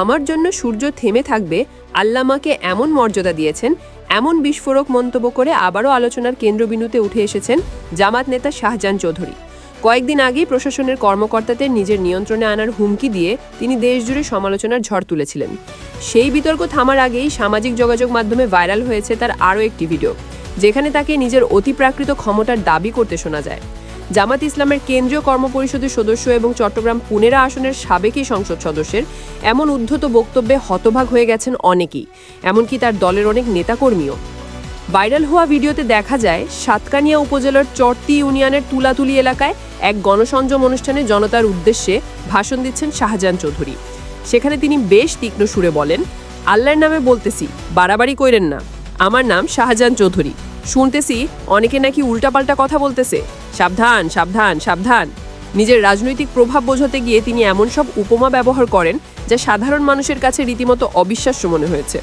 আমার জন্য সূর্য থেমে থাকবে, আল্লামাকে এমন মর্যাদা দিয়েছেন, এমন বিস্ফোরক মন্তব্য করে আবারও আলোচনার কেন্দ্রবিন্দুতে উঠে এসেছেন জামাত নেতা শাহজাহান চৌধুরী। কয়েকদিন আগেই প্রশাসনের কর্মকর্তাদের নিজের নিয়ন্ত্রণে আনার হুমকি দিয়ে তিনি দেশজুড়ে সমালোচনার ঝড় তুলেছিলেন। সেই বিতর্ক থামার আগেই সামাজিক যোগাযোগ মাধ্যমে ভাইরাল হয়েছে তার আরও একটি ভিডিও, যেখানে তাকে নিজের অতিপ্রাকৃত ক্ষমতার দাবি করতে শোনা যায়। জামাত ইসলামের কেন্দ্রীয় কর্মপরিষদের সদস্য এবং চট্টগ্রাম পুনেরা আসনের সাবেকই সংসদ সদস্যের এমন উদ্ধত বক্তব্যে হতভাগ হয়ে গেছেন অনেকেই, এমনকি তার দলের অনেক নেতাকর্মীও। ভাইরাল হওয়া ভিডিওতে দেখা যায়, সাতকানিয়া উপজেলার চরতি ইউনিয়নের তুলাতুলি এলাকায় এক গণসংযম অনুষ্ঠানে জনতার উদ্দেশ্যে ভাষণ দিচ্ছেন শাহজাহান চৌধুরী। সেখানে তিনি বেশ তীক্ষ্ণ সুরে বলেন, আল্লাহর নামে বলতেছি, বাড়াবাড়ি কইরেন না। আমার নাম শাহজাহান চৌধুরী। শুনতেছি অনেকে নাকি উল্টাপাল্টা কথা বলতেছে। সাবধান সাবধান সাবধান। নিজের রাজনৈতিক প্রভাব বোঝাতে গিয়ে তিনি এমন সব উপমা ব্যবহার করেন যা সাধারণ মানুষের কাছে রীতিমতো অবিশ্বাস্য মনে হয়েছে।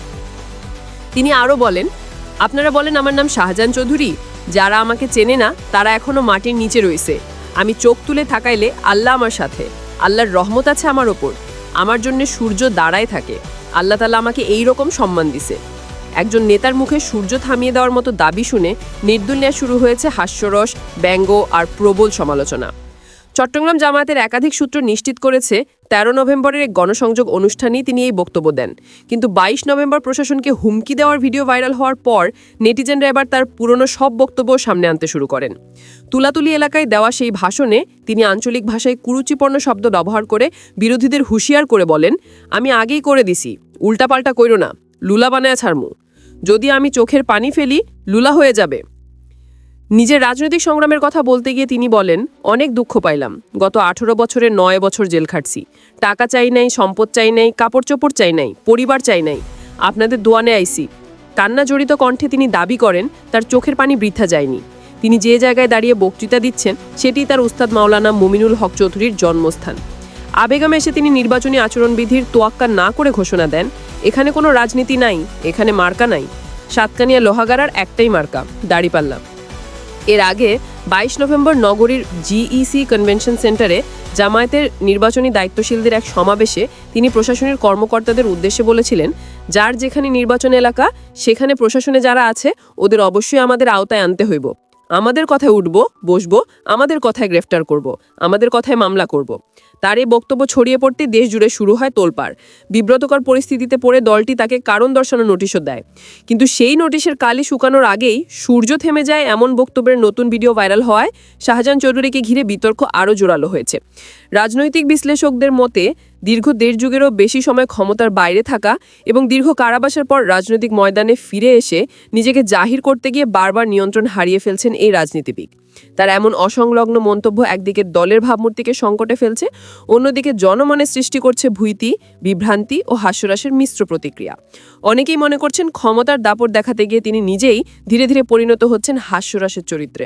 তিনি আরও বলেন, আপনারা বলেন আমার নাম শাহজাহান চৌধুরী। যারা আমাকে চেনে না, তারা এখনও মাটির নিচে রয়েছে। আমি চোখ তুলে থাকাইলে আল্লাহ আমার সাথে। আল্লাহর রহমত আছে আমার ওপর। আমার জন্য সূর্য দাঁড়ায় থাকে। আল্লাহ তালা আমাকে এই রকম সম্মান দিছে। একজন নেতার মুখে সূর্য থামিয়ে দেওয়ার মতো দাবি শুনে নির্দুল শুরু হয়েছে হাস্যরস, ব্যঙ্গ আর প্রবল সমালোচনা। চট্টগ্রাম জামায়াতের একাধিক সূত্র নিশ্চিত করেছে, তেরো নভেম্বরের এক গণসংযোগ অনুষ্ঠানেই তিনি এই বক্তব্য দেন। কিন্তু বাইশ নভেম্বর প্রশাসনকে হুমকি দেওয়ার ভিডিও ভাইরাল হওয়ার পর নেটিজেনরা এবার তার পুরনো সব বক্তব্য সামনে আনতে শুরু করেন। তুলাতুলি এলাকায় দেওয়া সেই ভাষণে তিনি আঞ্চলিক ভাষায় কুরুচিপর্ণ শব্দ ব্যবহার করে বিরোধীদের হুঁশিয়ার করে বলেন, আমি আগেই করে দিছি, উল্টাপাল্টা কইরো না, লুলা বানায় ছাড়মু। যদি আমি চোখের পানি ফেলি, লুলা হয়ে যাবে। নিজের রাজনৈতিক সংগ্রামের কথা বলতে গিয়ে তিনি বলেন, অনেক দুঃখ পাইলাম। গত আঠেরো বছরে নয় বছর জেল খাটছি। টাকা চাই নাই, সম্পদ চাই নাই কাপড় চোপড় চাই নাই, পরিবার চাই নাই। আপনাদের দোয়ানে আইসি কান্না জড়িত কণ্ঠে তিনি দাবি করেন, তার চোখের পানি বৃথা যায়নি। তিনি যে জায়গায় দাঁড়িয়ে বক্তৃতা দিচ্ছেন, সেটি তার উস্তাদ মাওলানা মুমিনুল হক চৌধুরীর জন্মস্থান। আবেগমে এসে তিনি নির্বাচনী আচরণবিধির তোয়াক্কা না করে ঘোষণা দেন এখানে কোনো রাজনীতি নাই, এখানে মার্কা নাই। সাতকানিয়া লোহাগারার একটাই মার্কা, দাড়িপাল্লা। এর আগে বাইশ নভেম্বর নগরীর জিইসি কনভেনশন সেন্টারে জামায়াতের নির্বাচনী দায়িত্বশীলদের এক সমাবেশে তিনি প্রশাসনের কর্মকর্তাদের উদ্দেশ্যে বলেছিলেন, যার যেখানে নির্বাচন এলাকা, সেখানে প্রশাসনে যারা আছে, ওদের অবশ্যই আমাদের আওতায় আনতে হইব। আমাদের কথায় উঠব, বসবো, আমাদের কথায় গ্রেফতার করব, আমাদের কথায় মামলা করব। তার এই বক্তব্য ছড়িয়ে পড়তে দেশ জুড়ে শুরু হয় তোলপাড়। বিব্রতকর পরিস্থিতিতে পড়ে দলটি তাকে কারণ দর্শানো নোটিশও দেয়। কিন্তু সেই নোটিশের কালি শুকানোর আগেই সূর্য থেমে যায় এমন বক্তব্যের নতুন ভিডিও ভাইরাল হওয়ায় শাহজাহান চৌধুরীকে ঘিরে বিতর্ক আরও জোরালো হয়েছে। রাজনৈতিক বিশ্লেষকদের মতে দীর্ঘ দেড় যুগেরও বেশি সময় ক্ষমতার বাইরে থাকা এবং দীর্ঘ কারাবাসের পর রাজনৈতিক ময়দানে ফিরে এসে নিজেকে জাহির করতে গিয়ে বারবার নিয়ন্ত্রণ হারিয়ে ফেলছেন এই রাজনীতিবিদ। তার এমন অসংলগ্ন মন্তব্য একদিকে দলের ভাবমূর্তিকে সংকটে ফেলছে, অন্যদিকে জনমনে সৃষ্টি করছে ভুইতি বিভ্রান্তি ও হাস্যরাসের মিশ্র প্রতিক্রিয়া। অনেকেই মনে করছেন ক্ষমতার দাপট দেখাতে গিয়ে তিনি নিজেই ধীরে ধীরে পরিণত হচ্ছেন হাস্যরাসের চরিত্রে।